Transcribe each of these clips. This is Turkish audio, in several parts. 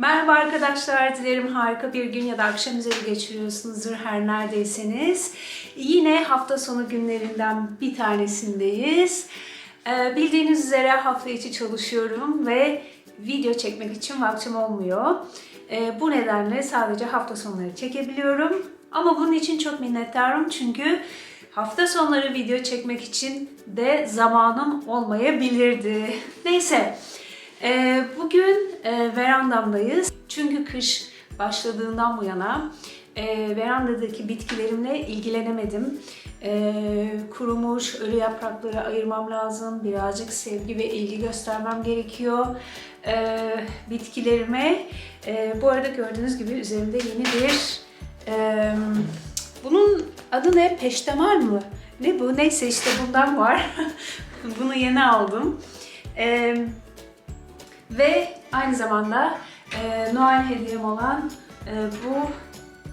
Merhaba arkadaşlar, dilerim harika bir gün ya da akşam üzeri geçiriyorsunuzdur her neredeyseniz. Yine hafta sonu günlerinden bir tanesindeyiz. Ee, bildiğiniz üzere hafta içi çalışıyorum ve video çekmek için vaktim olmuyor. Ee, bu nedenle sadece hafta sonları çekebiliyorum. Ama bunun için çok minnettarım çünkü hafta sonları video çekmek için de zamanım olmayabilirdi. Neyse. Ee, bugün e, verandamdayız. Çünkü kış başladığından bu yana e, verandadaki bitkilerimle ilgilenemedim. E, kurumuş ölü yaprakları ayırmam lazım. Birazcık sevgi ve ilgi göstermem gerekiyor e, bitkilerime. E, bu arada gördüğünüz gibi üzerimde yeni bir e, bunun adı ne? Peştemar mı? Ne bu? Neyse işte bundan var. Bunu yeni aldım. Eee ve aynı zamanda e, Noel hediyem olan e, bu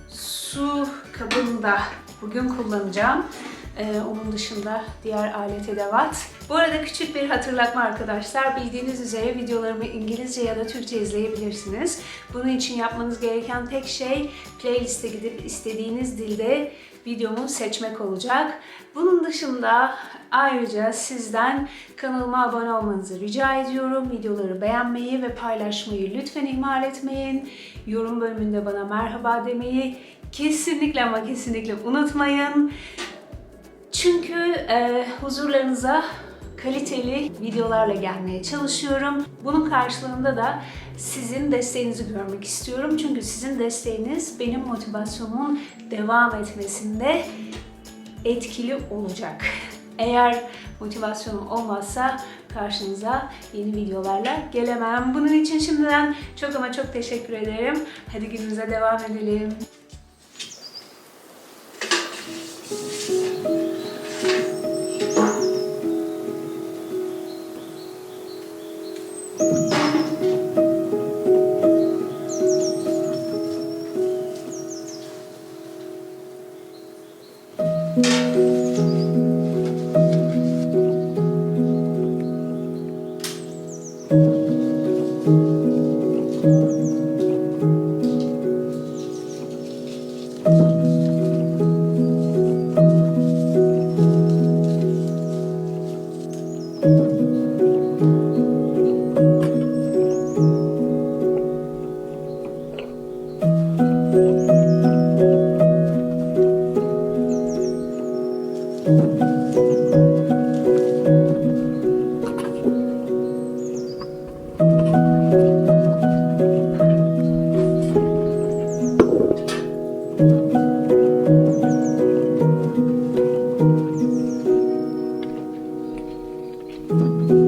su kabını da bugün kullanacağım. E, onun dışında diğer alet edevat. Bu arada küçük bir hatırlatma arkadaşlar. Bildiğiniz üzere videolarımı İngilizce ya da Türkçe izleyebilirsiniz. Bunun için yapmanız gereken tek şey playlist'e gidip istediğiniz dilde videomu seçmek olacak. Bunun dışında ayrıca sizden kanalıma abone olmanızı rica ediyorum. Videoları beğenmeyi ve paylaşmayı lütfen ihmal etmeyin. Yorum bölümünde bana merhaba demeyi kesinlikle ama kesinlikle unutmayın. Çünkü e, huzurlarınıza kaliteli videolarla gelmeye çalışıyorum. Bunun karşılığında da sizin desteğinizi görmek istiyorum. Çünkü sizin desteğiniz benim motivasyonumun devam etmesinde etkili olacak. Eğer motivasyonum olmazsa karşınıza yeni videolarla gelemem. Bunun için şimdiden çok ama çok teşekkür ederim. Hadi günümüze devam edelim. 嗯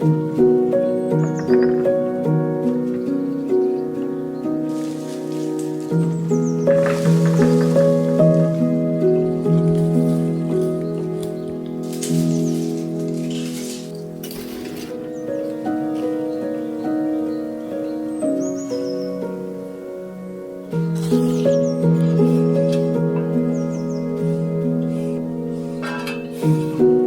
thank mm -hmm. you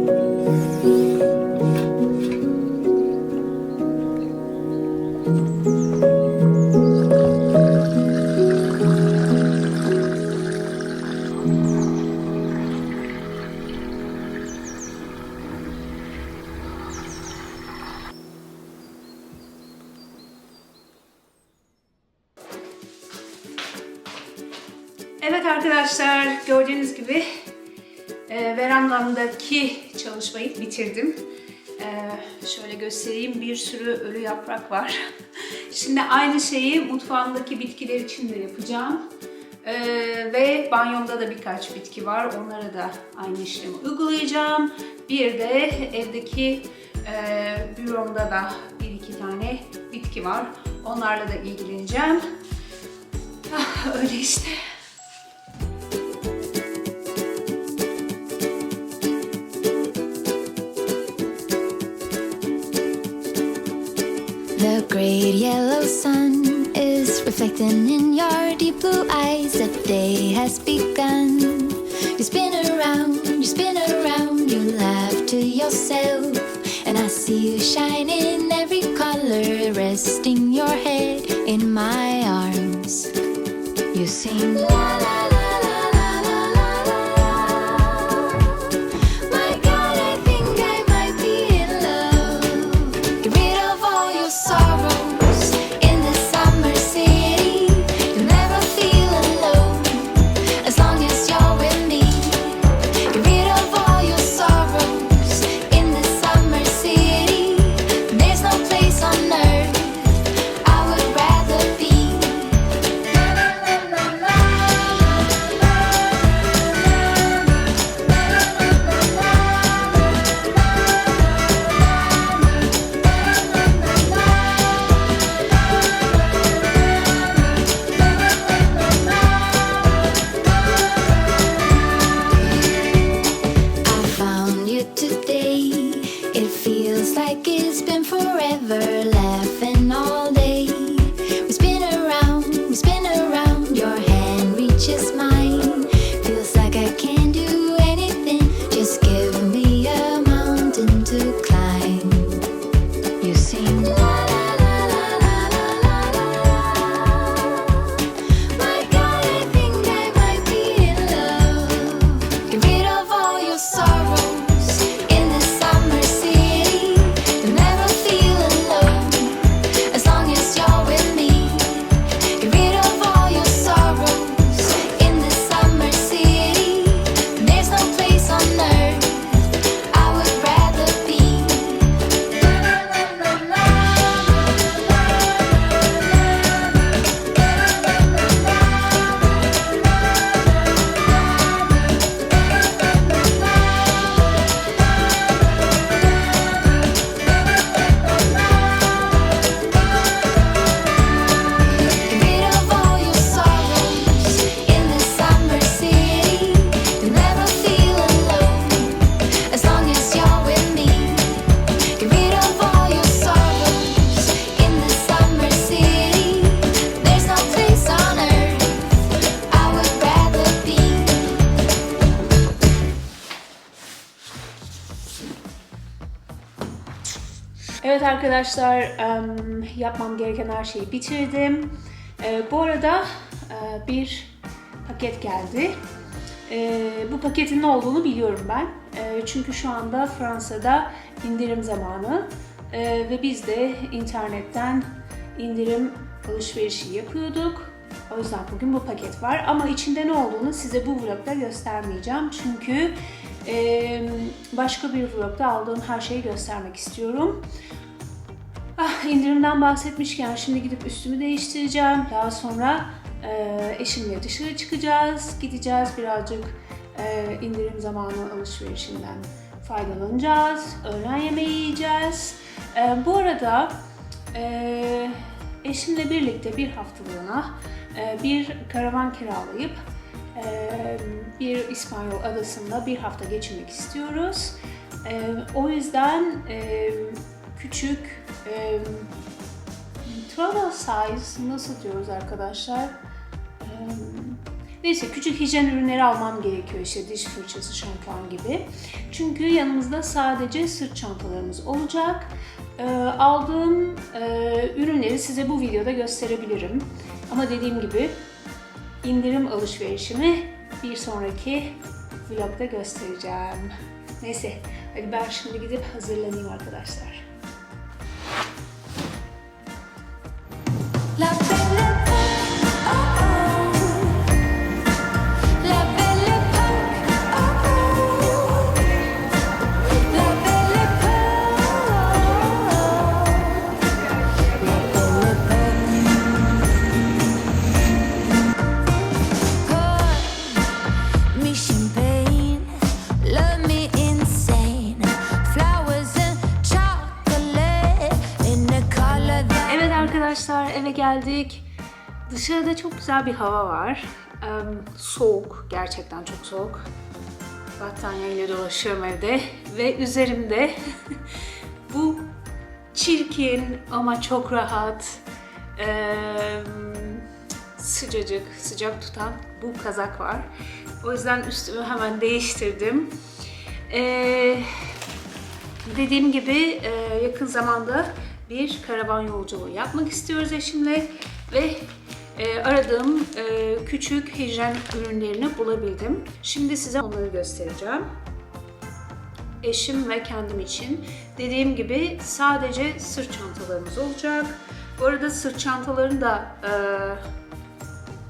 arkadaşlar gördüğünüz gibi e, verandamdaki çalışmayı bitirdim. E, şöyle göstereyim bir sürü ölü yaprak var. Şimdi aynı şeyi mutfağımdaki bitkiler için de yapacağım. E, ve banyomda da birkaç bitki var. Onlara da aynı işlemi uygulayacağım. Bir de evdeki e, büromda da bir iki tane bitki var. Onlarla da ilgileneceğim. Ah, öyle işte. Reflecting in your deep blue eyes. The day has begun. You spin around, you spin around, you laugh to yourself. And I see you shine in every color, resting your head in my arms. You sing la la today. It feels like it's been forever, laughing all day. Arkadaşlar, yapmam gereken her şeyi bitirdim. E, bu arada e, bir paket geldi. E, bu paketin ne olduğunu biliyorum ben. Çünkü şu anda Fransa'da indirim zamanı ve biz de internetten indirim alışverişi yapıyorduk. O yüzden bugün bu paket var ama içinde ne olduğunu size bu vlogda göstermeyeceğim. Çünkü başka bir vlogda aldığım her şeyi göstermek istiyorum. Ah, indirimden bahsetmişken şimdi gidip üstümü değiştireceğim. Daha sonra e, eşimle dışarı çıkacağız. Gideceğiz birazcık e, indirim zamanı alışverişinden faydalanacağız. Öğlen yemeği yiyeceğiz. E, bu arada e, eşimle birlikte bir haftalığına e, bir karavan kiralayıp e, bir İspanyol adasında bir hafta geçirmek istiyoruz. E, o yüzden e, küçük e, travel size nasıl diyoruz arkadaşlar? E, neyse küçük hijyen ürünleri almam gerekiyor işte diş fırçası, şampuan gibi. Çünkü yanımızda sadece sırt çantalarımız olacak. E, aldığım e, ürünleri size bu videoda gösterebilirim. Ama dediğim gibi indirim alışverişimi bir sonraki vlogda göstereceğim. Neyse hadi ben şimdi gidip hazırlanayım arkadaşlar. Geldik. Dışarıda çok güzel bir hava var. Soğuk, gerçekten çok soğuk. Battaniyeyle dolaşıyorum evde ve üzerimde bu çirkin ama çok rahat, sıcacık, sıcak tutan bu kazak var. O yüzden üstümü hemen değiştirdim. Dediğim gibi yakın zamanda bir karavan yolculuğu yapmak istiyoruz eşimle ve e, aradığım e, küçük hijyen ürünlerini bulabildim. Şimdi size onları göstereceğim. Eşim ve kendim için. Dediğim gibi sadece sırt çantalarımız olacak. Bu arada sırt çantalarını da e,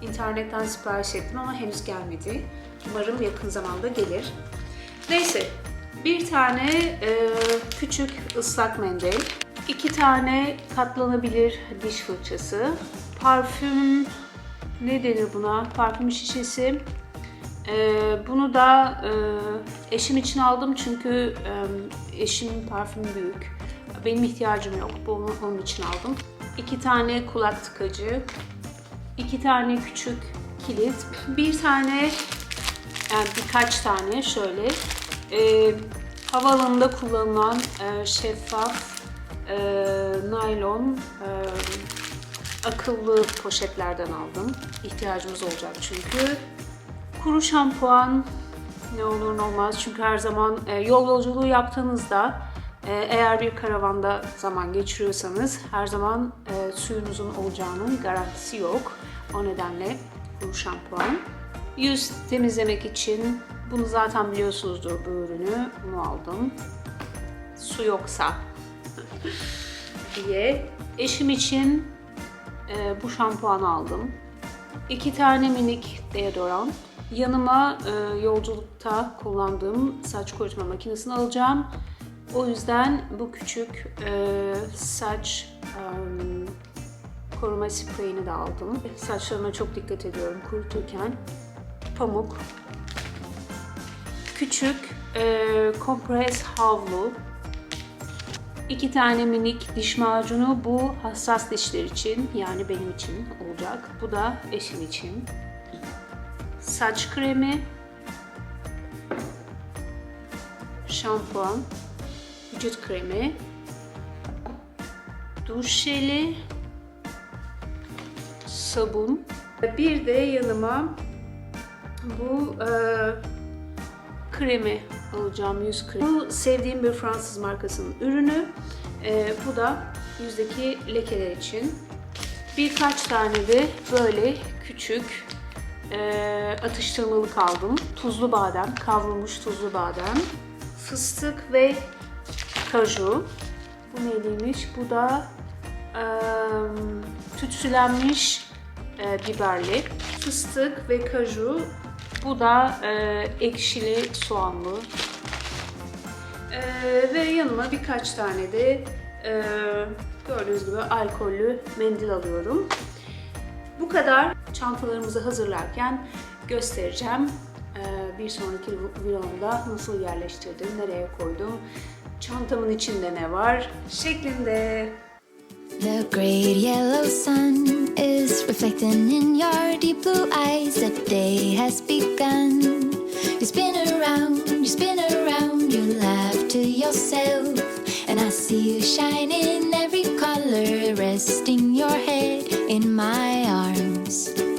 internetten sipariş ettim ama henüz gelmedi. Umarım yakın zamanda gelir. Neyse, bir tane e, küçük ıslak mendil, iki tane katlanabilir diş fırçası, parfüm, ne denir buna? Parfüm şişesi. E, bunu da e, eşim için aldım çünkü e, eşimin parfümü büyük. Benim ihtiyacım yok. Bunu onun için aldım. İki tane kulak tıkacı, iki tane küçük kilit, bir tane yani birkaç tane şöyle e, havaalanında kullanılan e, şeffaf e, naylon e, akıllı poşetlerden aldım. İhtiyacımız olacak çünkü. Kuru şampuan ne olur ne olmaz çünkü her zaman e, yol yolculuğu yaptığınızda e, eğer bir karavanda zaman geçiriyorsanız her zaman e, suyunuzun olacağının garantisi yok. O nedenle kuru şampuan. Yüz temizlemek için bunu zaten biliyorsunuzdur bu ürünü. Bunu aldım. Su yoksa diye. Eşim için e, bu şampuanı aldım. İki tane minik deodorant. Yanıma e, yolculukta kullandığım saç kurutma makinesini alacağım. O yüzden bu küçük e, saç e, koruma spreyini de aldım. Saçlarıma çok dikkat ediyorum kuruturken. Pamuk. Küçük e, kompres havlu. İki tane minik diş macunu. Bu hassas dişler için yani benim için olacak. Bu da eşim için. Saç kremi. Şampuan. Vücut kremi. Duş jeli sabun. Bir de yanıma bu e, kremi alacağım, yüz kremi. Bu sevdiğim bir Fransız markasının ürünü. E, bu da yüzdeki lekeler için. Birkaç tane de böyle küçük e, atıştırmalık aldım. Tuzlu badem, kavrulmuş tuzlu badem. Fıstık ve kaju. Bu neymiş? Bu da e, tütsülenmiş e, biberli, fıstık ve kaju. Bu da e, ekşili soğanlı. E, ve yanıma birkaç tane de e, gördüğünüz gibi alkollü mendil alıyorum. Bu kadar çantalarımızı hazırlarken göstereceğim. E, bir sonraki videomda nasıl yerleştirdim, nereye koydum, çantamın içinde ne var şeklinde. The great yellow sun is reflecting in your deep blue eyes. The day has begun. You spin around, you spin around, to yourself. And I see you shine in every color, resting your head in my arms.